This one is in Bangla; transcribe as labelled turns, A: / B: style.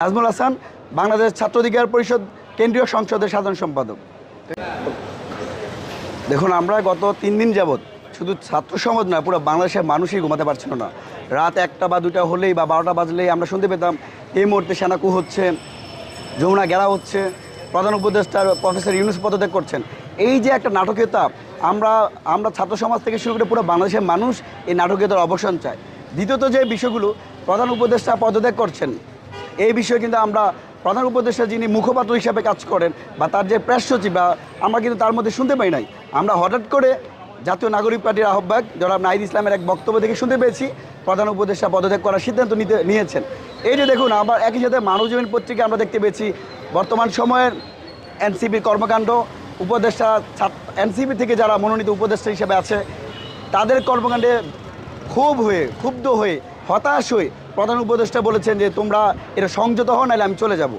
A: নাজমুল হাসান, বাংলাদেশ ছাত্র অধিকার পরিষদ, কেন্দ্রীয় সংসদের সাধারণ সম্পাদক। দেখুন, আমরা গত তিন দিন যাবৎ শুধু ছাত্র সমাজ না পুরো বাংলাদেশের মানুষই ঘুমাতে পারছিল না। রাত একটা বা দুটা হলেই বা বারোটা বাজলেই আমরা শুনতে পেতাম, এই মুহূর্তে সেনাকু হচ্ছে, যমুনা গেরা হচ্ছে, প্রধান উপদেষ্টার প্রফেসর ইউনুস পদত্যাগ করছেন। এই যে একটা নাটকীয়তা, আমরা আমরা ছাত্র সমাজ থেকে শুরু করে পুরো বাংলাদেশের মানুষ এই নাটকীয়তার অবসান চায়। দ্বিতীয়ত যে বিষয়গুলো, প্রধান উপদেষ্টা পদত্যাগ করছেন এই বিষয়ে কিন্তু আমরা প্রধান উপদেষ্টা যিনি মুখপাত্র হিসাবে কাজ করেন বা তার যে প্রেস সচিব বা আমরা কিন্তু তার মধ্যে শুনতে পাই নাই। আমরা হঠাৎ করে জাতীয় নাগরিক পার্টির আহ্বায়ক জনাব নাহিদ ইসলামের এক বক্তব্য থেকে শুনতে পেয়েছি। প্রধান উপদেষ্টা পদত্যাগ করার সিদ্ধান্ত নিতে নিয়েছেন। এই যে দেখুন, আবার একই সাথে মানবজীবন পত্রিকা আমরা দেখতে পেয়েছি। বর্তমান সময়ের এনসিপির কর্মকাণ্ড, উপদেষ্টা এনসিপি থেকে যারা মনোনীত উপদেষ্টা হিসেবে আছে, তাদের কর্মকাণ্ডে ক্ষোভ হয়ে, ক্ষুব্ধ হয়ে হতাশ হয়ে প্রধান উপদেষ্টা বলেছেন যে তোমরা এটা সংযত হও নাহলে আমি চলে যাব।